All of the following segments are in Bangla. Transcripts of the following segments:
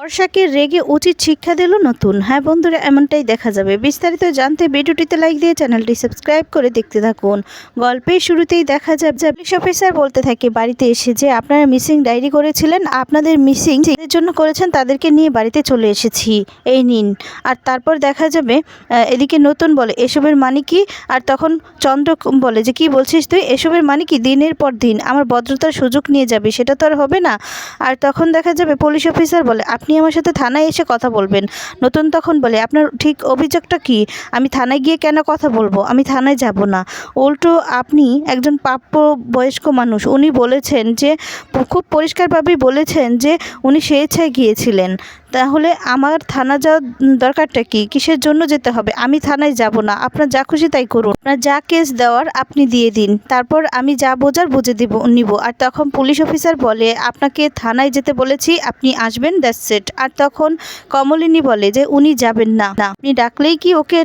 বর্ষাকে রেগে উচিত শিক্ষা দিল নতুন। হ্যাঁ বন্ধুরা, এমনটাই দেখা যাবে। বিস্তারিত জানতে ভিডিওটিতে লাইক দিয়ে চ্যানেলটি সাবস্ক্রাইব করে দেখতে থাকুন। গল্পের শুরুতেই দেখা যাবে যে পুলিশ অফিসার বলতে থাকে, বাড়িতে এসে যে আপনারা মিসিং ডায়েরি করেছিলেন, আপনাদের মিসিং যাদের জন্য করেছেন, তাদেরকে নিয়ে বাড়িতে চলে এসেছি। এই নিন। আর তারপর দেখা যাবে এদিকে নতুন বলে, এসবের মানে কি? আর তখন চন্দ্র বলে, যে কি বলছিস তুই? এসবের মানে কি? দিনের পর দিন আমার ভদ্রতার সুযোগ নিয়ে যাবে, সেটা তো আর হবে না। আর তখন দেখা যাবে, পুলিশ অফিসার বলে আপনি আমার সাথে থানায় এসে কথা বলবেন। নতুন তখন বলে, আপনার ঠিক অভিযোগটা কি? আমি থানায় গিয়ে কেন কথা বলব? আমি থানায় যাব না। উল্টো আপনি একজন প্রাপ্য বয়স্ক মানুষ, উনি বলেছেন যে, খুব পরিষ্কারভাবেই বলেছেন যে, উনি স্বেচ্ছায় গিয়েছিলেন। তাহলে আমার থানা যাওয়ার দরকারটা কি? কিসের জন্য যেতে হবে? আমি থানায় যাব না। আপনার যা খুশি তাই করুন। আপনার যা কেস দেওয়ার আপনি দিয়ে দিন। তারপর আমি যা বোঝার বুঝে দিব, নিব। আর তখন পুলিশ অফিসার বলে, আপনাকে থানায় যেতে বলেছি, আপনি আসবেন দ্যাটস সেট আর তখন কমলিনী বলে যে, উনি যাবেন না। আপনি ডাকলেই কি ওকে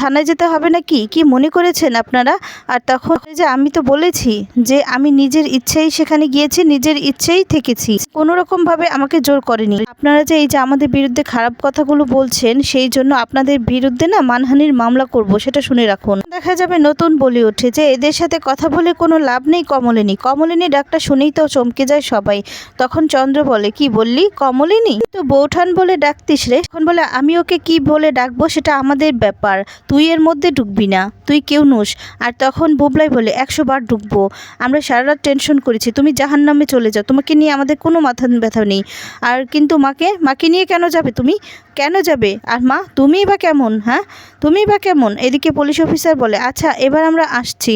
থানায় যেতে হবে না কি কি মনে করেছেন আপনারা? আর তখন যে, আমি তো বলেছি যে, আমি নিজের ইচ্ছেই সেখানে গিয়েছি, নিজের ইচ্ছেই থেকেছি। কোনো রকম ভাবে আমাকে জোর করেনি। আপনারা যে এই যে আমাদের বিরুদ্ধে খারাপ কথাগুলো বলছেন, সেই জন্য আপনাদের বিরুদ্ধে না মানহানির মামলা করব, সেটা শুনে রাখুন। দেখা যাবে নতুন বলে ওঠে যে এদের সাথে কথা বলে কোনো লাভ নেই কমলিনী। কমলিনী ডাকটা শুনেই তো চমকে যায় সবাই। তখন চন্দ্র বলে, কি বললি কমলিনী? তো বৌঠান বলে ডাকতিস রে। এখন বলে, আমি ওকে কি বলে ডাকবো সেটা আমাদের ব্যাপার। তুই এর মধ্যে ঢুকবি না। তুই কেউ নোস। আর তখন বুবলাই বলে, একশো বার ঢুকবো। আমরা সারা রাত টেনশন করেছি। তুমি জাহান নামে চলে যাও। তোমাকে নিয়ে আমাদের কোনো মাথা ব্যথা নেই। আর কিন্তু মাকে মাকে নিয়ে কেন যাবে তুমি? কেন যাবে? আর মা তুমি বা কেমন হ্যাঁ? তুমি বা কেমন? এদিকে পুলিশ অফিসার বলে আচ্ছা এবার আমরা আসছি।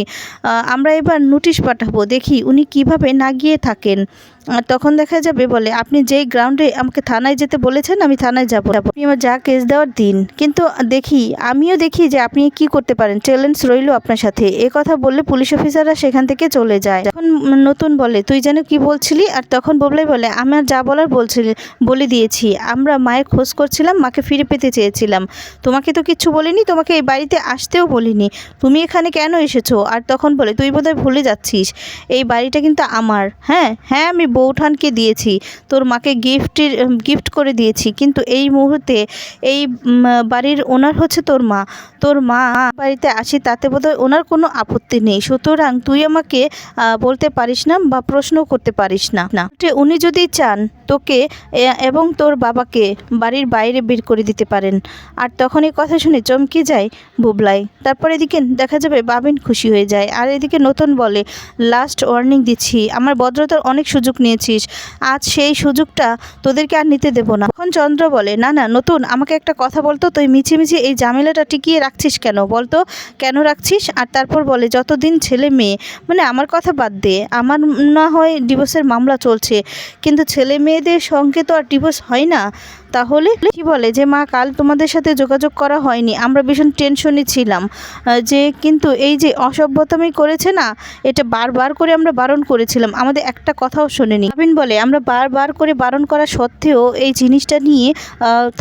আমরা এবার নোটিশ পাঠাবো। দেখি উনি কীভাবে না গিয়ে থাকেন। তখন দেখা যাবে বলে, আপনি যেই গ্রাউন্ডে আমাকে থানায় যেতে বলেছেন, আমি থানায় যাব। আপনি আমার যা কেস দেওয়ার দিন। কিন্তু দেখি, আমিও দেখি যে আপনি কি করতে পারেন। চ্যালেঞ্জ রইল আপনার সাথে। এ কথা বললে পুলিশ অফিসাররা সেখান থেকে চলে যায়। তখন নতুন বলে, তুই যেন কি বলছিলি? আর তখন ববলাই বলে আমার যা বলার বলছিলি, বলে দিয়েছি। আমরা মায়ের খোঁজ করছিলাম, মাকে ফিরে পেতে চেয়েছিলাম। তোমাকে তো কিচ্ছু বলিনি, তোমাকে এই বাড়িতে আসতেও বলিনি। তুমি এখানে কেন এসেছ? আর তখন বলে, তুই বোধহয় ভুলে যাচ্ছিস। এই বাড়িটা কিন্তু আমার। হ্যাঁ হ্যাঁ আমি বৌঠানকে দিয়েছি। তোর মাকে গিফটের গিফট করে দিয়েছি। কিন্তু এই মুহূর্তে এই বাড়ির ওনার হচ্ছে তোর মা। তোর মা বাড়িতে আসি তাতে বোধহয় ওনার কোনো আপত্তি নেই। সুতরাং তুই আমাকে বলতে পারিস না বা প্রশ্ন করতে পারিস না। না উনি যদি চান তোকে এবং তোর বাবাকে বাড়ির বাইরে বের করে দিতে পারেন। আর তখন এই কথা শুনে চমকে যায় বুবলাই। তারপর এদিকে দেখা যাবে বাবিন খুশি হয়ে যায়। আর এদিকে নতুন বলে লাস্ট ওয়ার্নিং দিচ্ছি। আমার ভদ্রতার অনেক সুযোগ নিয়েছিস। আজ সেই সুযোগটা তোদেরকে আর নিতে দেবো না। তখন চন্দ্র বলে, না না, নতুন, আমাকে একটা কথা বলতো, তুই মিছিমিছি এই ঝামেলাটা টিকিয়ে রাখছিস কেন? বলতো, কেন রাখছিস? আর তারপর বলে, যতদিন ছেলে মেয়ে মানে আমার কথা বাদ দে, আমার না হয় ডিভোর্সের মামলা চলছে, কিন্তু ছেলে মেয়েদের সঙ্গে তো আর ডিভোর্স হয় না। তাহলে কি বলে যে, মা, কাল তোমাদের সাথে যোগাযোগ করা হয়নি। আমরা ভীষণ টেনশনে ছিলাম। যে, কিন্তু এই যে অসভ্যতামি করেছে না, এটা বারবার করে আমরা বারণ করেছিলাম। আমাদের একটা কথাও শোনেনি। আবিন বলে, আমরা বারবার করে বারণ করা সত্ত্বেও এই জিনিসটা নিয়ে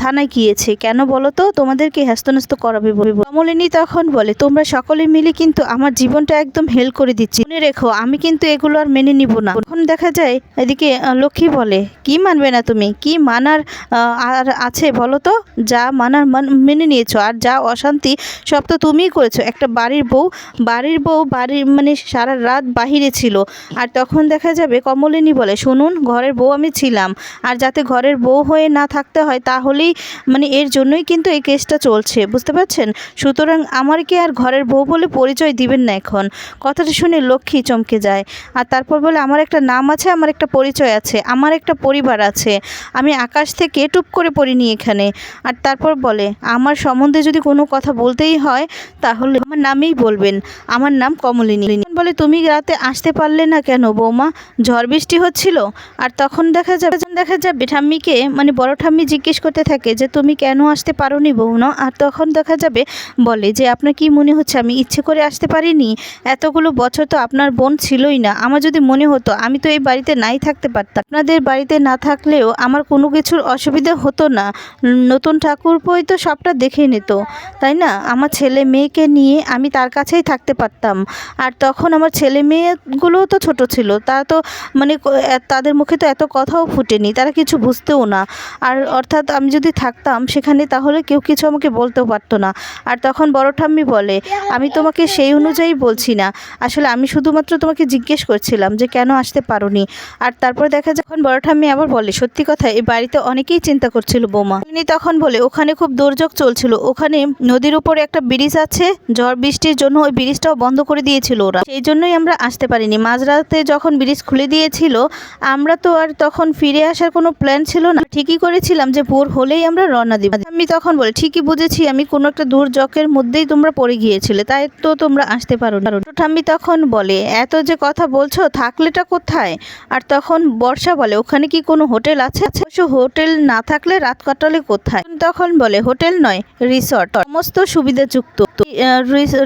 থানায় গিয়েছে। কেন বলো তো? তোমাদেরকে হ্যাস্তন্যস্ত করাবে বলে কমলিনী তখন বলে, তোমরা সকলে মিলে কিন্তু আমার জীবনটা একদম হেল করে দিচ্ছি। মনে রেখো, আমি কিন্তু এগুলো আর মেনে নিব না। এখন দেখা যায়, এদিকে লক্ষ্মী বলে, কি মানবে না তুমি? কি মানার আর আছে বলো তো? যা মানার মান- মেনে নিয়েছো। আর যা অশান্তি, সব তো তুমিই করেছ। একটা বাড়ির বউ বাড়ির বউ, বাড়ির মানে সারা রাত বাহিরে ছিল। আর তখন দেখা যাবে কমলিনী বলে, শুনুন, ঘরের বউ আমি ছিলাম। আর যাতে ঘরের বউ হয়ে না থাকতে হয়, তাহলেই মানে এর জন্যই কিন্তু এই কেসটা চলছে। বুঝতে পারছেন? সুতরাং আমার কি আর ঘরের বউ বলে পরিচয় দিবেন না এখন? কথাটা শুনে লক্ষ্মী চমকে যায়। আর তারপর বলে, আমার একটা নাম আছে, আমার একটা পরিচয় আছে, আমার একটা পরিবার আছে। আমি আকাশ থেকে টুপ করে পড়িনি এখানে। আর তারপর বলে, আমার সম্বন্ধে যদি কোনো কথা বলতেই হয়, তাহলে আমার নামেই বলবেন। আমার নাম কমলিনী। বলে তুমি রাতে আসতে পারলে না কেন বৌমা? ঝড় বৃষ্টি হচ্ছিল আর তখন দেখা যাবে দেখা যাবে, ঠাম্মিকে মানে বড় ঠাম্মি জিজ্ঞেস করতে থাকে যে তুমি কেন আসতে পারোনি বৌমা? আর তখন দেখা যাবে, বলে যে আপনার কি মনে হচ্ছে? আমি ইচ্ছে করে আসতে পারিনি। এতগুলো বছর তো আপনার বোন ছিলই না। আমার যদি মনে হতো, আমি তো এই বাড়িতে নাই থাকতে পারতাম। আপনাদের বাড়িতে না থাকলেও আমার কোনো কিছুর অসুবিধা হতো না। নতুন ঠাকুরপই তো সবটা দেখে নিত, তাই না? আমার ছেলে মেয়েকে নিয়ে আমি তার কাছেই থাকতে পারতাম। আর তখন তখন আমার ছেলে মেয়েগুলোও তো ছোট ছিল। তারা তো মানে তাদের মুখে তো এত কথাও ফুটেনি, তারা কিছু বুঝতেও না। আর অর্থাৎ আমি যদি থাকতাম সেখানে তাহলে কেউ কিছু আমাকে বলতেও পারতো না। আর তখন বড় ঠাম্মি বলে, আমি তোমাকে সেই অনুযায়ী বলছি না। আসলে আমি শুধুমাত্র তোমাকে জিজ্ঞেস করছিলাম যে কেন আসতে পারোনি। আর তারপর দেখা যখন বড় ঠাম্মি আবার বলে, সত্যি কথা, এই বাড়িতে অনেকেই চিন্তা করছিল বোমা। তিনি তখন বলে, ওখানে খুব দুর্যোগ চলছিল। ওখানে নদীর উপরে একটা ব্রিজ আছে। ঝড় বৃষ্টির জন্য ওই ব্রিজটাও বন্ধ করে দিয়েছিল ওরা। সেই জন্যই আমরা আসতে পারিনি। মাঝরাতে যখন ব্রিজ খুলে দিয়েছিল, আমরা তো আর তখন ফিরে আসার কোনো প্ল্যান ছিল না। ঠিকই করেছিলাম যে ভোর হলেই আমরা রওনা দিব। আমি তখন বলে, ঠিকই বুঝেছি, আমি কোনো একটা দুর্যোগের মধ্যেই তোমরা পড়ে গিয়েছিলে। তাই তো তোমরা আসতে পারো না। ঠাম্মি তখন বলে, এত যে কথা বলছো, থাকলেটা কোথায়? আর তখন বর্ষা বলে, ওখানে কি কোনো হোটেল আছে? হোটেল না থাকলে রাত কাটালে কোথায়? তখন বলে, হোটেল নয়, রিসর্ট। সমস্ত সুবিধাযুক্ত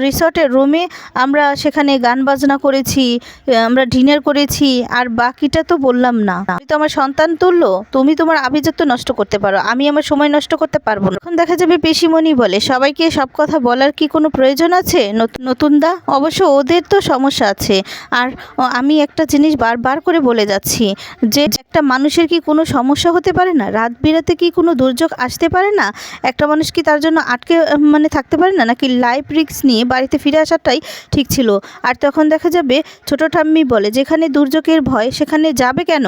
রিসর্টের রুমে আমরা সেখানে গান বাজনা করেছি আমরা ডিনার করেছি, আর বাকিটা তো বললাম না। আমি তো আমার সন্তান তুললো তুমি তোমার আভিজাত্য নষ্ট করতে পারো, আমি আমার সময় নষ্ট করতে পারব না। এখন দেখা যাবে পেশিমণি বলে, সবাইকে সব কথা বলার কি কোনো প্রয়োজন আছে? নত- নতুন দা অবশ্য ওদের তো সমস্যা আছে। আর আমি একটা জিনিস বারবার করে বলে যাচ্ছি, যে একটা মানুষের কি কোনো সমস্যা হতে পারে না? রাত বিরাতে কি কোনো দুর্যোগ আসতে পারে না? একটা মানুষ কি তার জন্য আটকে মানে থাকতে পারে না? নাকি লাইফ রিস্ক নিয়ে বাড়িতে ফিরে আসাটাই ঠিক ছিল? আর তখন দেখা যাবে ছোট ঠাম্মি বলে, যেখানে দুর্যোগের ভয়, সেখানে যাবে কেন?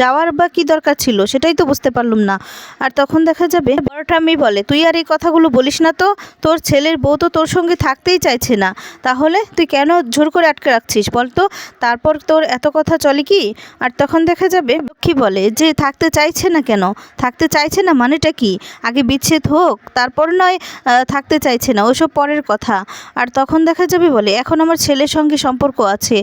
যাওয়ার বা কি দরকার ছিল? সেটাই তো বুঝতে পারলাম না। আর তখন দেখা যাবে বড় ঠাম্মি বলে, তুই আর এই কথাগুলো বলিস না তো? তোর ছেলের বউ তো তোর সঙ্গে থাকতেই চাইছে না। তাহলে তুই কেন জোর করে আটকে রাখছিস বল তো তারপর তোর এত কথা চলে কি? আর তখন দেখা যাবে লক্ষ্মী বলে, যে থাকতে চাইছে না কেন? থাকতে চাইছে না মানেটা কি? আগে বিচ্ছেদ হোক, তারপর নয় থাকতে চাইছে না, ওসব পরের কথা। আর তখন দেখা যাবে বলে, এখন আমার ছেলের সঙ্গে সম্পর্ক আছে,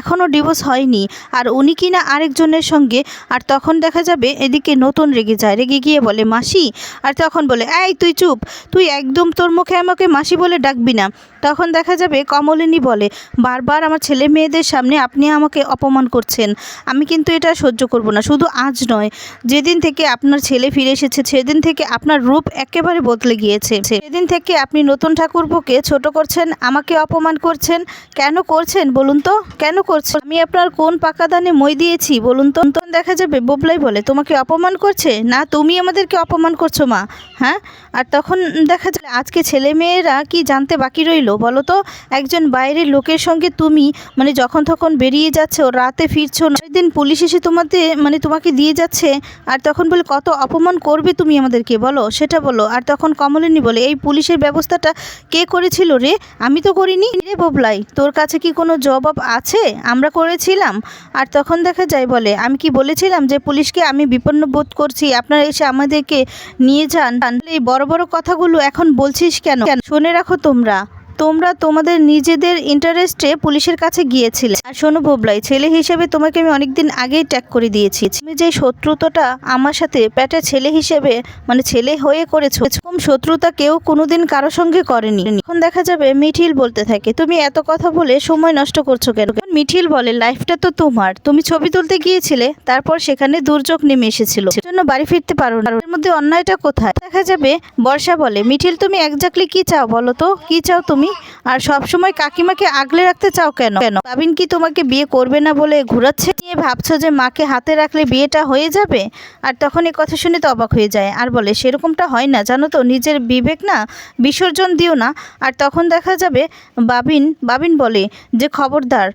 এখনও ডিভোর্স হয়নি, আর উনি কি না আরেকজনের সঙ্গে? আর তখন দেখা যাবে, এদিকে নতুন রেগে যায়, রেগে গিয়ে বলে, মাসি? আর তখন বলে, এই তুই চুপ, তুই একদম তোর মুখে আমাকে মাসি বলে ডাকবি না। তখন দেখা যাবে, কমলিনী বলে, বারবার আমার ছেলে মেয়েদের সামনে আপনি আমাকে অপমান করছেন, আমি কিন্তু এটা সহ্য করব না, শুধু আজ নয়, যেদিন থেকে আপনার ছেলে ফিরে এসেছে, সেদিন থেকে আপনার রূপ একেবারে বদলে গিয়েছে। সেদিন থেকে আপনি নতুন ঠাকুরপোকে ছোট করছেন, আমাকে অপমান করছেন। কেন করছেন বলুন তো? কেন করছেন? আমি আপনার কোন পাকা দানে মই দিয়েছি বলুন তো? দেখা যাবে, বোবলাই বলে, তোমাকে অপমান করছে? না, তুমি আমাদেরকে অপমান করছ, মা। হ্যাঁ? আর তখন দেখা যাবে, আজকে ছেলে মেয়েরা কি জানতে বাকি রইল? বলো তো, একজন বাইরের লোকের সঙ্গে তুমি মানে যখন তখন বেরিয়ে যাচ্ছো, রাতে ফিরছো দিন পুলিশ এসে তোমাদের মানে তোমাকে দিয়ে যাচ্ছে, আর তখন বলে, কত অপমান করবে তুমি আমাদেরকে? বলো, সেটা বলো। আর তখন কমলিনী বলে, এই পুলিশের ব্যবস্থাটা কে করেছিল রে? আমি তো করিনি। রে ববলাই, তোর কাছে কি কোনো জবাব আছে? আমরা করেছিলাম। আর তখন দেখা যায় বলে, আমি কি বলেছিলাম যে পুলিশকে আমি বিপন্ন বোধ করছি। আপনারা এসে আমাদেরকে নিয়ে যান। এই বড় বড় কথাগুলো এখন বলছিস কেন? কেন? শুনে রাখো তোমরা। তোমরা তোমাদের নিজেদের ইন্টারেস্টে পুলিশের কাছে গিয়েছিলে। আর শোনো বোবলাই ছেলে হিসেবে তোমাকে আমি অনেকদিন আগেই ট্যাগ করে দিয়েছি। তুমি যে শত্রুতাটা আমার সাথে প্যাটে ছেলে হিসেবে মানে ছেলে হয়ে করেছ, এরকম শত্রুতা কেউ কোনোদিন কারও সঙ্গে করেনি। এখন দেখা যাবে মিঠিল বলতে থাকে, তুমি এত কথা বলে সময় নষ্ট করছ কেন? মিঠিল বলে লাইফটা তো তোমার। তুমি ছবি তুলতে গিয়েছিলে, তারপর সেখানে দুর্যোগ নেমে এসেছিল। সেজন্য বাড়ি ফিরতে পারো না। এর মধ্যে অন্যায়টা কোথায়? দেখা যাবে বর্ষা বলে, মিঠিল, তুমি একজাক্টলি কি চাও বলো তো? কি চাও তুমি? আর সব সময় কাকিমাকে আগলে রাখতে চাও কেন? কেন? বাবিন কি তোমাকে বিয়ে করবে না বলে ঘুরাচ্ছে? নিয়ে ভাবছ যে মাকে হাতে রাখলে বিয়েটা হয়ে যাবে? আর তখন এই কথা শুনে তো অবাক হয়ে যায়। আর বলে, সেরকমটা হয় না। জানো তো, নিজের বিবেক না বিসর্জন দিও না। আর তখন দেখা যাবে বাবিন বাবিন বলে, যে খবরদার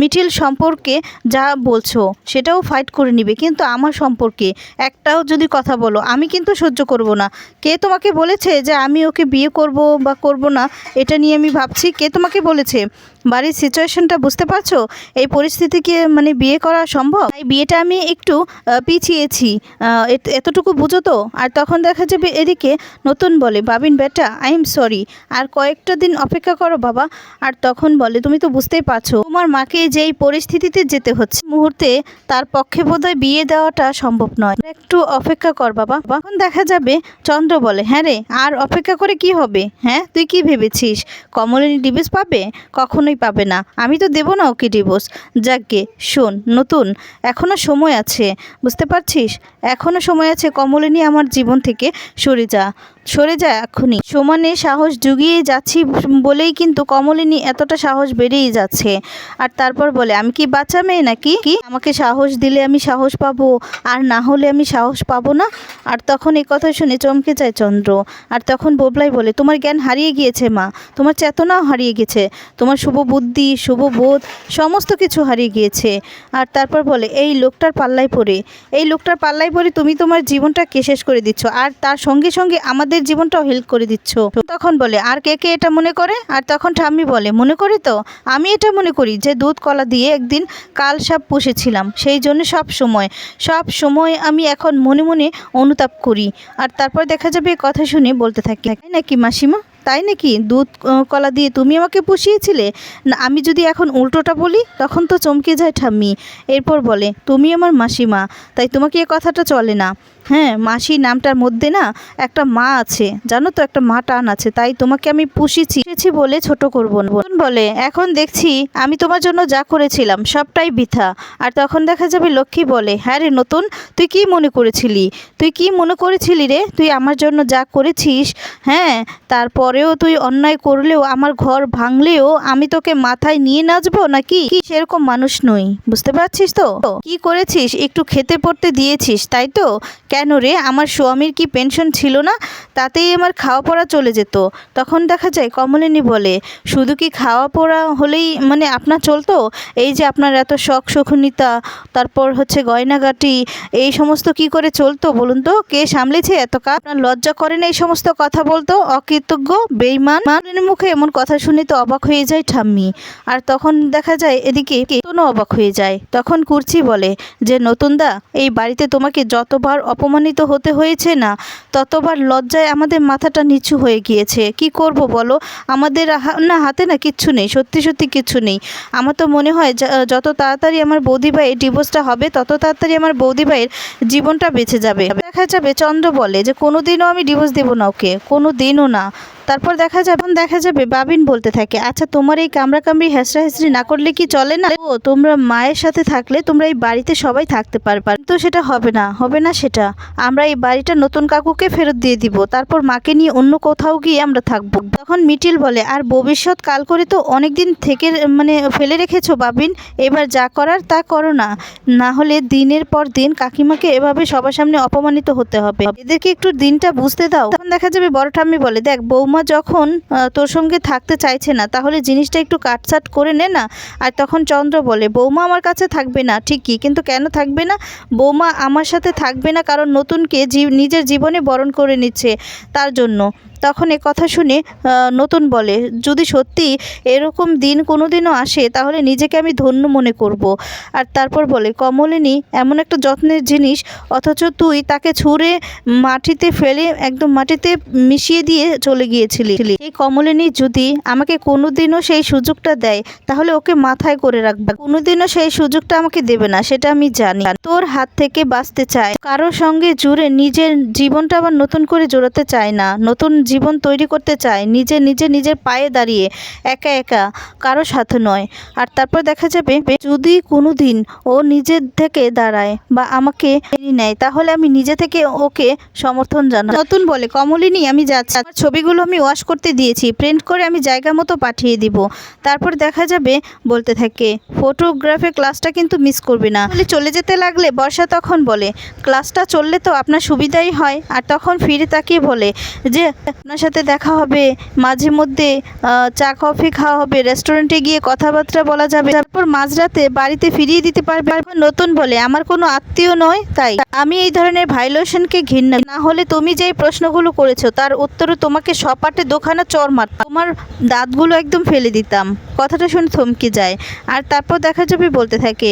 মিঠিল সম্পর্কে যা বলছো, সেটাও ফাইট করে নিবে। কিন্তু আমার সম্পর্কে একটাও যদি কথা বলো, আমি কিন্তু সহ্য করব না। কে তোমাকে বলেছে যে আমি ওকে বিয়ে করব বা করব না? এটা নিয়ে আমি ভাবছি। কে তোমাকে বলেছে? বাড়ির সিচুয়েশনটা বুঝতে পারছ? এই পরিস্থিতিকে মানে বিয়ে করা সম্ভব? এই বিয়েটা আমি একটু পিছিয়েছি। এতটুকু বুঝো তো? আর তখন দেখা যাবে এদিকে নতুন বলে, বাবিন, বেটা, আই এম সরি। আর কয়েকটা দিন অপেক্ষা করো বাবা। আর তখন বলে, তুমি তো বুঝতেই পারছ, তোমার মাকে যেই পরিস্থিতিতে যেতে হচ্ছে মুহূর্তে তার পক্ষে বোধহয় বিয়ে দেওয়াটা সম্ভব নয়। একটু অপেক্ষা কর বাবা। তখন দেখা যাবে চন্দ্র বলে হ্যাঁ রে, আর অপেক্ষা করে কি হবে? হ্যাঁ তুই কি ভেবেছিস? কমলিনী ডিভিস পাবে? কখনোই কখনোই পাবে না। আমি তো দেবো না ওকে ডিভোর্স যাকে শোন, নতুন এখনও সময় আছে, বুঝতে পারছিস? এখনও সময় আছে কমলিনী আমার জীবন থেকে সরে যা। সরে যায় এখনই সমানে সাহস জুগিয়ে যাচ্ছি বলেই কিন্তু কমলিনী এতটা সাহস বেড়েই যাচ্ছে। আর তারপর বলে, আমি কি বাচ্চা মেয়ে নাকি? কি? আমাকে সাহস দিলে আমি সাহস পাবো, আর না হলে আমি সাহস পাবো না? আর তখন এই কথা শুনে চমকে যায় চন্দ্র। আর তখন বোবলাই বলে, তোমার জ্ঞান হারিয়ে গিয়েছে মা, তোমার চেতনাও হারিয়ে গেছে তোমার শুভ বুদ্ধি, শুভ বোধ, সমস্ত কিছু হারিয়ে গিয়েছে। আর তারপর বলে, এই লোকটার পাল্লায় পড়ে, এই লোকটার পাল্লায় পড়ে তুমি তোমার জীবনটাকে শেষ করে দিচ্ছ, আর তার সঙ্গে সঙ্গে আমাদের জীবনটাও হেল্প করে দিচ্ছ। তখন বলে, আর কে কে এটা মনে করে? আর তখন ঠাম্মি বলে, মনে করি তো? আমি এটা মনে করি যে, দুধ কলা দিয়ে একদিন কাল সাপ পুষেছিলাম। সেই জন্য সব সময় সব সময় আমি এখন মনে মনে অনুতাপ করি। আর তারপর দেখা যাবে কথা শুনে বলতে থাকি। নাকি মাসিমা? তাই নাকি? দুধ কলা দিয়ে তুমি আমাকে পুষিয়েছিলে? না, আমি যদি এখন উল্টোটা বলি, তখন তো চমকে যায় ঠাম্মি। এরপর বলে, তুমি আমার মাসিমা, তাই তোমাকে এ কথাটা চলে না। হ্যাঁ মাসি নামটার মধ্যে না একটা মা আছে, জানো তো, একটা মা টান আছে, তাই তোমাকে আমি পুষিছি পুষেছি বলে ছোট করব বলে, এখন দেখছি আমি তোমার জন্য যা করেছিলাম, সবটাই বৃথা। আর তখন দেখা যাবে লক্ষ্মী বলে হ্যাঁ রে নতুন, তুই কি মনে করেছিলি? তুই কি মনে করেছিলি রে? তুই আমার জন্য যা করেছিস হ্যাঁ তারপরেও তুই অন্যায় করলেও, আমার ঘর ভাঙলেও আমি তোকে মাথায় নিয়ে নাচবো নাকি? কি সেরকম মানুষ নই, বুঝতে পারছিস তো? কি করেছিস? একটু খেতে পড়তে দিয়েছিস, তাই তো? কেন রে? আমার স্বামীর কি পেনশন ছিল না? তাতেই আমার খাওয়া পড়া চলে যেত। তখন দেখা যায় কমলিনী বলে, শুধু কি খাওয়া পড়া হলেই মানে আপনার চলতো? এই যে আপনার এত শখ শখুনিতা তারপর হচ্ছে গয়নাগাটি, এই সমস্ত কি করে চলতো বলুন তো? কে সামলেছে? এত কাজ আপনার লজ্জা করে না এই সমস্ত কথা বলতো? অকৃতজ্ঞ বেইমান মানের মুখে এমন কথা শুনে তো অবাক হয়ে যায় ঠাম্মি। আর তখন দেখা যায় এদিকে কোনো অবাক হয়ে যায়। তখন কুর্চি বলে, যে নতুনদা, এই বাড়িতে তোমাকে যতবার অপমানিত হতে হয়েছে না, ততবার লজ্জায় আমাদের মাথাটা নিচু হয়ে গিয়েছে। কি করব বলো? আমাদের না, হাতে না কিচ্ছু নেই, সত্যি সত্যি কিচ্ছু নেই। আমার তো মনে হয় যত তাড়াতাড়ি আমার বৌদি ভাইয়ের ডিভোর্সটা হবে, তত তাড়াতাড়ি আমার বৌদি ভাইয়ের জীবনটা বেঁচে যাবে। দেখা যাবে চন্দ্র বলে, যে কোনো দিনও আমি ডিভোর্স দেবো না ওকে কোনো দিনও না। তারপর দেখা যাবে দেখা যাবে, বাবিন বলতে থাকে আচ্ছা তোমার এই কামড়া কামড়ি হেসরা হেসরি না করলে কি চলে না? ও, তোমরা মায়ের সাথে থাকলে তোমরা এই বাড়িতে সবাই থাকতে পারবে। তো সেটা হবে না হবে না সেটা। আমরা এই বাড়িটা নতুন কাকুকে ফেরত দিয়ে দিব, তারপর মাকে নিয়ে অন্য কোথাও গিয়ে আমরা থাকব। তখন মিটিল বলে, আর ভবিষ্যৎ কাল করে তো অনেক দিন থেকে মানে ফেলে রেখেছো বাবিন, এবার যা করার তা করো না। না হলে দিনের পর দিন কাকিমাকে এভাবে সবার সামনে অপমানিত হতে হবে। এদেরকে একটু দিনটা বুঝতে দাও। তখন দেখা যাবে, বড় ঠাম্মি বলে, দেখ, বৌমা যখন তোর সঙ্গে থাকতে চাইছে না, তাহলে জিনিসটা একটু কাটসাট করে নে না। আর তখন চন্দ্র বলে, বৌমা আমার কাছে থাকবে না। ঠিকই, কিন্তু কেন থাকবে না? বৌমা আমার সাথে থাকবে না, কারণ নতুনকে জীব, নিজের জীবনে বরণ করে নিচ্ছে তার জন্য। তখন এ কথা শুনে নতুন বলে, যদি সত্যি এরকম দিন কোনো দিনও আসে, তাহলে নিজেকে আমি ধন্য মনে করব। আর তারপর বলে, কমলিনী, এমন একটা যত্নের জিনিস, অথচ তুই তাকে ছুঁড়ে মাটিতে ফেলে একদম মাটিতে মিশিয়ে দিয়ে চলে গিয়েছিলি। এই কমলিনী, যদি আমাকে কোনোদিনও সেই সুযোগটা দেয়, তাহলে ওকে মাথায় করে রাখবে। কোনোদিনও সেই সুযোগটা আমাকে দেবে না, সেটা আমি জানি। তোর হাত থেকে বাঁচতে চায়। কারোর সঙ্গে জুড়ে নিজের জীবনটা আবার নতুন করে জোড়াতে চায় না। নতুন জীবন তৈরি করতে চায়, নিজে নিজে, নিজের পায়ে দাঁড়িয়ে, একা একা, কারও সাথে নয়। আর তারপর দেখা যাবে, যদি কোনো দিন ও নিজের থেকে দাঁড়ায় বা আমাকে নেয়, তাহলে আমি নিজে থেকে ওকে সমর্থন জানাই নতুন বলে, কমলিনী, আমি যাচ্ছি। ছবিগুলো আমি ওয়াশ করতে দিয়েছি। প্রিন্ট করে আমি জায়গা মতো পাঠিয়ে দিব। তারপর দেখা যাবে, বলতে থাকে ফটোগ্রাফের ক্লাসটা কিন্তু মিস করবে না। বলে চলে যেতে লাগলে বর্ষা তখন বলে ক্লাসটা চললে তো আপনার সুবিধাই হয়। আর তখন ফিরে তাকিয়ে বলে যে আপনার সাথে দেখা হবে, মাঝে মধ্যে চা, কফি খাওয়া হবে রেস্টুরেন্টে গিয়ে কথাবার্তা বলা যাবে, তারপর মাঝরাতে বাড়িতে ফিরিয়ে দিতে পারবে নতুন বলে। আমার কোনো আত্মীয় নয়, তাই। আমি এই ধরনের ভাইলেশনকে ঘৃণা না হলে তুমি যেই প্রশ্নগুলো করেছ, তার উত্তরে তোমাকে সপাটে দোকানে চর মার তোমার দাঁতগুলো একদম ফেলে দিতাম। কথাটা শুনে থমকে যায় আর তারপর দেখা যাবে বলতে থাকে,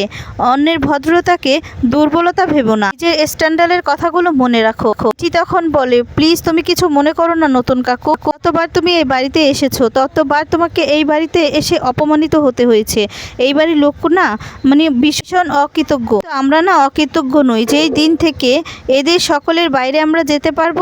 অন্যের ভদ্রতাকে দুর্বলতা ভেবো না, নিজের স্ট্যান্ডার্ডের কথাগুলো মনে রাখো। জি তখন বলে, প্লিজ তুমি কিছু মনে করো না নতুন কাকু। কতবার তুমি এই বাড়িতে এসেছ? ততবার তোমাকে এই বাড়িতে এসে অপমানিত হতে হয়েছে। এই বাড়ির লোক না মানে ভীষণ অকৃতজ্ঞ। আমরা না অকৃতজ্ঞ নই। যেই দিন থেকে এদের সকলের বাইরে আমরা যেতে পারব,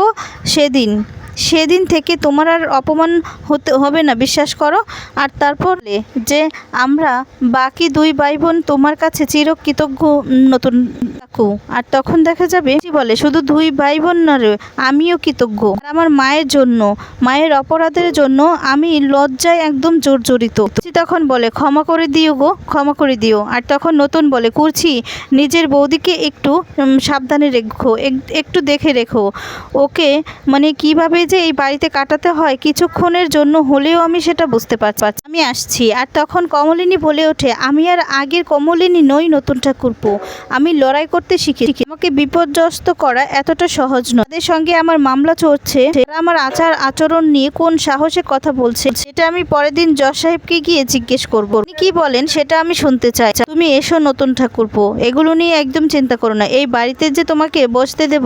সেদিন। সেদিন থেকে তোমার আর অপমান হতে হবে না, বিশ্বাস করো। আর তারপর যে, আমরা বাকি দুই ভাই বোন তোমার কাছে চিরকৃতজ্ঞ নতুন কাকু আর তখন দেখা যাবে কি বলে, শুধু দুই ভাই বোন না রে, আমিও কৃতজ্ঞ। আমার মায়ের জন্য, মায়ের অপরাধের জন্য আমি লজ্জায় একদম জর্জরিত। তখন বলে, ক্ষমা করে দিও গো, ক্ষমা করে দিও। আর তখন নতুন বলে, কুর্চি, নিজের বৌদিকে একটু সাবধানে রেখো, এক- একটু দেখে রেখো। ওকে মানে কীভাবে যে এই বাড়িতে কাটাতে হয় কিছুক্ষণের জন্য হলেও আমি সেটা বুঝতে পারছি। আমি আসছি আর তখন কমলিনী বলে ওঠে, আমি আর আগের কমলিনী নই নতুন ঠাকুরপো। আমি লড়াই করতে শিখেছি। আমাকে বিপর্যস্ত করা এতটা সহজ নয়। তাদের সঙ্গে আমার মামলা চলছে। তারা আমার আচার আচরণ নিয়ে কোন সাহসে কথা বলছে? সেটা আমি পরের দিন জজ সাহেবকে গিয়ে জিজ্ঞেস করব। কি বলেন সেটা আমি শুনতে চাই। তুমি এসো নতুন ঠাকুরপো। এগুলো নিয়ে একদম চিন্তা করো না। এই বাড়িতে যে তোমাকে বসতে দেব,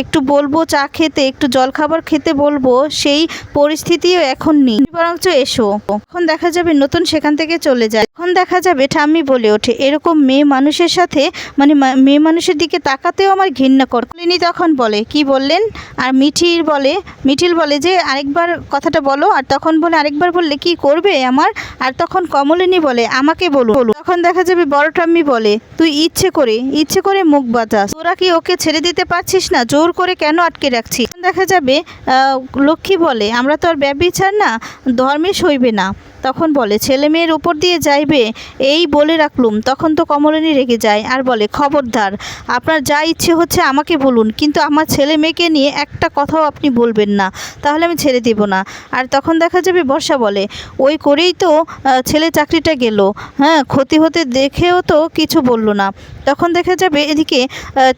একটু বলব, চা খেতে, একটু জল খাবার খেতে বলব, সেই পরিস্থিতিও এখন নেই। বরঞ্চ এসো। এখন দেখা যাবে নতুন সেখান থেকে চলে যায়। এখন দেখা যাবে ঠাম্মি বলে ওঠে, এরকম মেয়ে মানুষের সাথে মানে মেয়ে মানুষের দিকে তাকাতেও আমার ঘৃণা কর তখন বলে, কি বললেন? আর মিঠির বলে মিঠিল বলে যে, আরেকবার কথাটা বলো। আর তখন বলে, আরেকবার বললে কি করবে আমার? আর তখন কমলিনী বলে, আমাকে বলো। তখন দেখা যাবে বড় ঠাম্মি বলে, তুই ইচ্ছে করে ইচ্ছে করে মুখ বাজাস তোরা কি ওকে ছেড়ে দিতে পারছিস না? জোর করে কেন আটকে রাখছিস? দেখা যাবে লক্ষ্মী বলে, আমরা তো আর ব্যবচার না, ধর্মে সইবে না। তখন বলে, ছেলে মেয়ের উপর দিয়ে যাইবে, এই বলে রাখলুম। তখন তো কমলিনী রেগে যায় আর বলে, খবরদার, আপনার যা ইচ্ছে হচ্ছে আমাকে বলুন, কিন্তু আমার ছেলে মেয়েকে নিয়ে একটা কথাও আপনি বলবেন না, তাহলে আমি ছেড়ে দিব না। আর তখন দেখা যাবে বর্ষা বলে, ওই করেই তো ছেলে চাকরিটা গেল। হ্যাঁ ক্ষতি হতে দেখেও তো কিছু বলল না। তখন দেখা যাবে এদিকে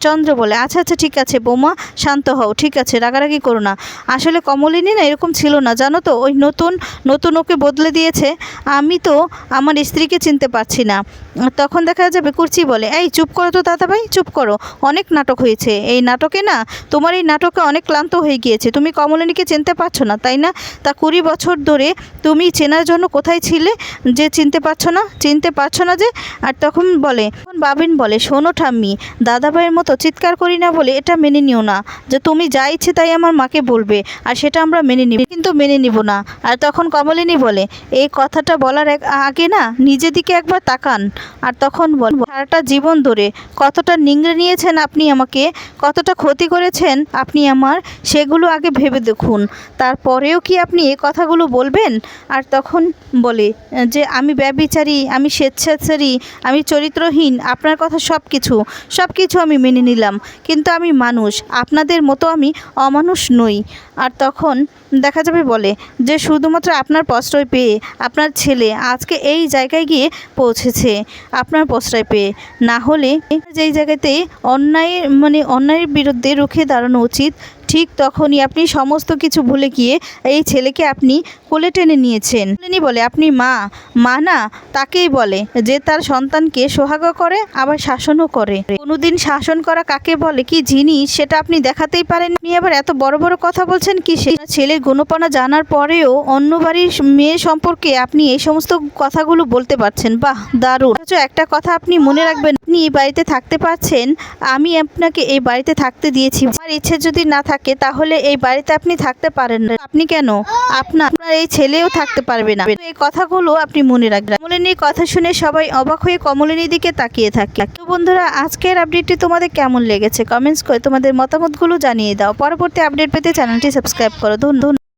চন্দ্র বলে আচ্ছা আচ্ছা ঠিক আছে বৌমা, শান্ত হও, ঠিক আছে, রাগারাগি করো না। আসলে কমলিনী না এরকম ছিল না, জানো তো, ওই নতুন নতুন ওকে বদলে দিয়েছে, আমি তো আমার স্ত্রীকে চিনতে পারছি না। তখন দেখা যাবে কুর্চি বলে, এই, চুপ করো তো দাদা ভাই চুপ করো, অনেক নাটক হয়েছে। এই নাটকে না, তোমার এই নাটকে অনেক ক্লান্ত হয়ে গিয়েছে, তুমি কমলিনীকে চিনতে পারছ না, তাই না? তা কুড়ি বছর ধরে তুমি চেনার জন্য কোথায় ছিলে যে চিনতে পারছ না? চিনতে পারছ না যে? আর তখন বলে, তখন বাবিন বলে শোনো ঠাম্মি, দাদাভাইয়ের মতো চিৎকার করি না বলে এটা মেনে নিও না। যে তুমি যা ইচ্ছে তাই আমার মাকে বলবে, আর সেটা আমরা মেনে নিব। কিন্তু মেনে নিব না। আর তখন কমলিনী বলে, এই কথাটা বলার এক আগে না নিজের দিকে একবার তাকান। আর তখন বল, সারাটা জীবন ধরে কতটা নিংড়ে নিয়েছেন আপনি আমাকে, কতটা ক্ষতি করেছেন আপনি আমার, সেগুলো আগে ভেবে দেখুন। তারপরেও কি আপনি এ কথাগুলো বলবেন? আর তখন বলে, যে আমি ব্যবিচারী আমি স্বেচ্ছাচারী, আমি চরিত্রহীন, আপনার কথা সব কিছু সব কিছু আমি মেনে নিলাম। কিন্তু আমি মানুষ, আপনাদের মতো আমি অমানুষ নই। আর তখন দেখা যাবে বলে যে শুধুমাত্র আপনার প্রশ্রয় পেয়ে আপনার ছেলে আজকে এই জায়গায় গিয়ে পৌঁছেছে, আপনার প্রশ্রয় পেয়ে। না হলে যেই জায়গাতে অন্যায়ের মানে অন্যায়ের বিরুদ্ধে রুখে দাঁড়ানো উচিত, ঠিক তখনই আপনি সমস্ত কিছু ভুলে গিয়ে এই ছেলেকে আপনি কোলে টেনে নিয়েছেন। তিনি বলে, আপনি মা মা না, তাকেই বলে যে তার সন্তানকে সোহাগ করে, আবার শাসনও করে। কোনোদিন শাসন করা কাকে বলে? কি জিনিস? সেটা আপনি দেখাতেই পারেন। আপনি আবার এত বড় বড় কথা বলছেন কি সে ছেলের গুণপনা জানার পরেও অন্য বাড়ির মেয়ে সম্পর্কে আপনি এই সমস্ত কথাগুলো বলতে পারছেন। বাহ, দারুণ। অথচ একটা কথা আপনি মনে রাখবেন, আপনি এই বাড়িতে থাকতে পারছেন, আমি আপনাকে এই বাড়িতে থাকতে দিয়েছি। আমার ইচ্ছে যদি না থাকে, তাহলে এই বাড়িতে আপনি থাকতে পারেন না। আপনি কেন? আপনার এই ছেলেও থাকতে পারবে না। এই কথাগুলো আপনি মনে রাখবেন। কমলিনীর কথা শুনে সবাই অবাক হয়ে কমলিনীর দিকে তাকিয়ে থাকে। তো বন্ধুরা, আজকের আপডেটটি তোমাদের কেমন লেগেছে? কমেন্টস করে তোমাদের মতামতগুলো জানিয়ে দাও। পরবর্তী আপডেট পেতে চ্যানেলটি সাবস্ক্রাইব করো। ধন্যবাদ।